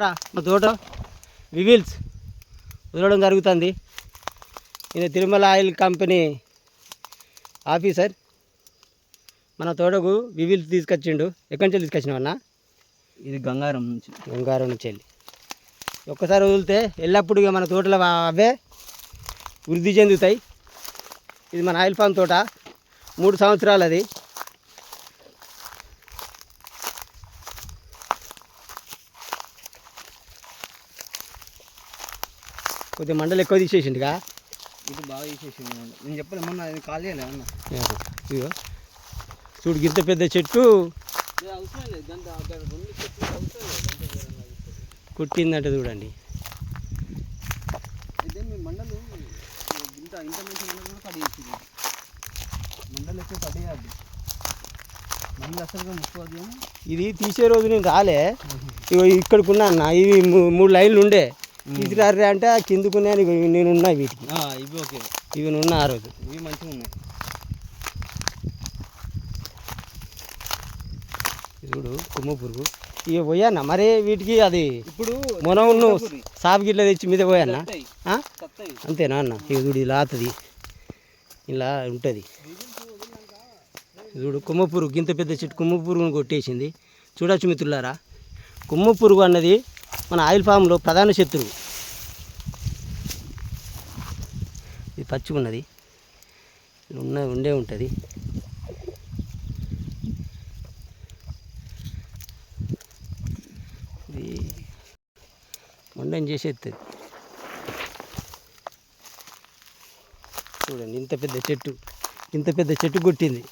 మా తోట. వివిల్స్ వదలడం జరుగుతుంది. ఈయన తిరుమల ఆయిల్ కంపెనీ ఆఫీసర్. మన తోటకు వివిల్స్ తీసుకొచ్చిండు. ఎక్కడి నుంచి తీసుకొచ్చినావన్నా ఇది గంగారం నుంచి. గంగారం నుంచి వెళ్ళి. ఒక్కసారి వదిలితే ఎల్లప్పుడు మన తోటలో అవే వృద్ధి చెందుతాయి. ఇది మన ఆయిల్ ఫామ్ తోట. మూడు సంవత్సరాలు అది కొద్దిగా మండలు ఎక్కువ తీసేసిండుగా. ఇది బాగా చేసేసింది మనం. నేను చెప్పలే మొన్న ఇది ఖాళీ అన్న ఇగో చూడు గింత పెద్ద చెట్టు. కుట్టిందంటే చూడండి. మండలు ఇంత ఇంత మంచి మండలు కూడా ఎక్కువ ఇది తీసే రోజు నేను రాలే. ఇగో ఇక్కడికున్నా అన్న. ఇవి మూడు లైన్లు ఉండే. తీసుకురారే అంటే ఇగో నేను ఉన్నా వీటికి. ఇవి ఓకే. ఇవి ఉన్నా ఆ రోజు. ఇవి మంచిగా ఉన్నాయి. చూడు కొమ్మ పురుగు. ఇక పోయాన్న మరే వీటికి అది ఇప్పుడు మొనవును సాపు గిట్ల తెచ్చి మీద పోయాన్న అంతేనా అన్న? ఇక చూడు ఇలా అవుతుంది ఇలా ఉంటుంది. చూడు కొమ్మ పురుగు. గింత పెద్ద చెట్టు కొమ్మ పురుగును కొట్టేసింది. చూడొచ్చు మిత్రులారా. కొమ్మ పురుగు అన్నది మన ఆయిల్ ఫామ్లో ప్రధాన శత్రువు. ఇది పచ్చుకున్నది ఉన్న ఉండే ఉంటుంది. ఇది మొండం చేసేస్తుంది చూడండి ఇంత పెద్ద చెట్టు. ఇంత పెద్ద చెట్టు కొట్టింది.